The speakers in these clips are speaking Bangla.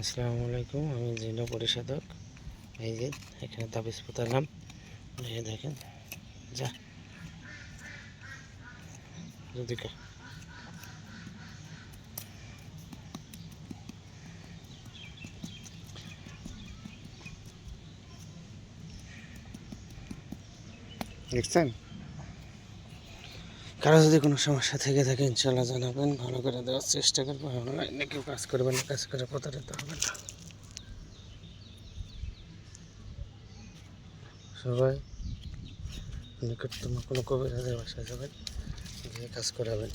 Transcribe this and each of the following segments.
আসসালামু আলাইকুম, আমি জিনা পরিষদক। এই যে, এখানে তাবিজ পোতালাম। এই দেখেন, যা। যদি দেখছেন? কারও যদি কোনো সমস্যা থেকে থাকে ইনশাল্লাহ জানাবেন। ভালো করে দেওয়ার চেষ্টা করব। অনলাইনে কেউ কাজ করবেন না, কাজ করে প্রতারিত হবে না। সবাই, নিকটতম কোনো কবিরাজের বাসায় যাবেন, গিয়ে কাজ করাবেন।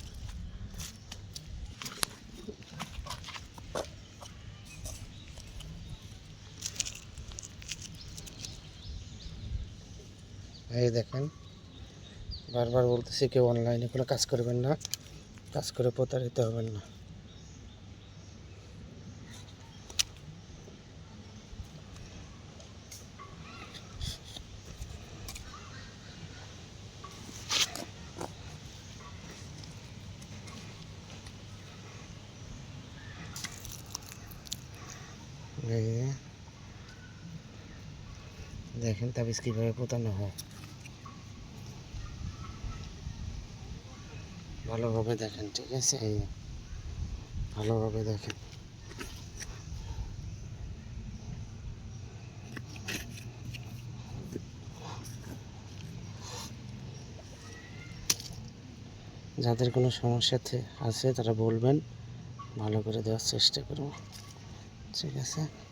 এই দেখেন বারবার বলতেছি কেউ অনলাইনে কোনো কাজ করবেন না, কাজ করে প্রতারিত হবেন না। দেখেন তাবিজ কীভাবে পোতানো হয়। ভালোভাবে দেখেন, ঠিক আছে? এই ভালোভাবে দেখেন। যাদের কোনো সমস্যা থে- আছে, তারা বলবেন, ভালো করে দেওয়ার চেষ্টা করব। ঠিক আছে?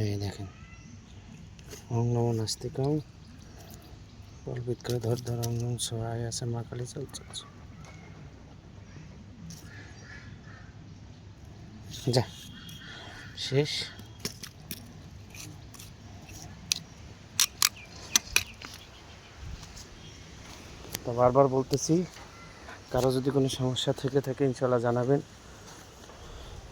এই দেখেন। ওম নমো করে ধর ধর ওম নম আছে, মা কালী চল চল চল। যা, শেষ। তো বারবার বলতেছি, কারও যদি কোনো সমস্যা থেকে থাকে ইনশাল্লাহ জানাবেন।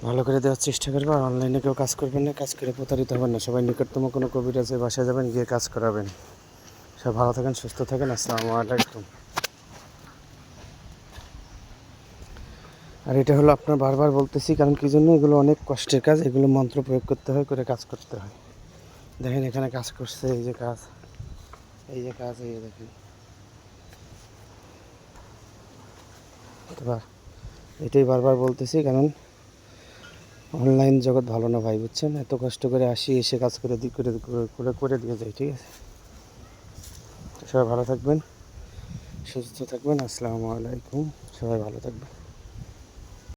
ভালো করে দেওয়ার চেষ্টা করব আর অনলাইনে কেউ কাজ করবেন না, কাজ করে প্রতারিত হবেন না। সবাই নিকটতম কোনো কবিরাজের বাসায় যাবেন, গিয়ে কাজ করাবেন। সব ভালো থাকেন, সুস্থ থাকেন, আসসালামু আলাইকুম। আর এটা হলো আপনার বারবার বলতেছি, কারণ কি জন্য? এগুলো অনেক কষ্টের কাজ, এগুলো মন্ত্র প্রয়োগ করতে হয়, করে কাজ করতে হয়। দেখেন এখানে কাজ করছে, এই যে কাজ, এই যে কাজ, এই দেখেন। এটাই বারবার বলতেছি, কারণ অনলাইন জগৎ ভালো না ভাই, বুঝছেন? এত কষ্ট করে আসি, এসে কাজ করে দিক করে করে করে দিয়ে যাই, ঠিক আছে? সবাই ভালো থাকবেন, সুস্থ থাকবেন, আসসালামু আলাইকুম, সবাই ভালো থাকবেন।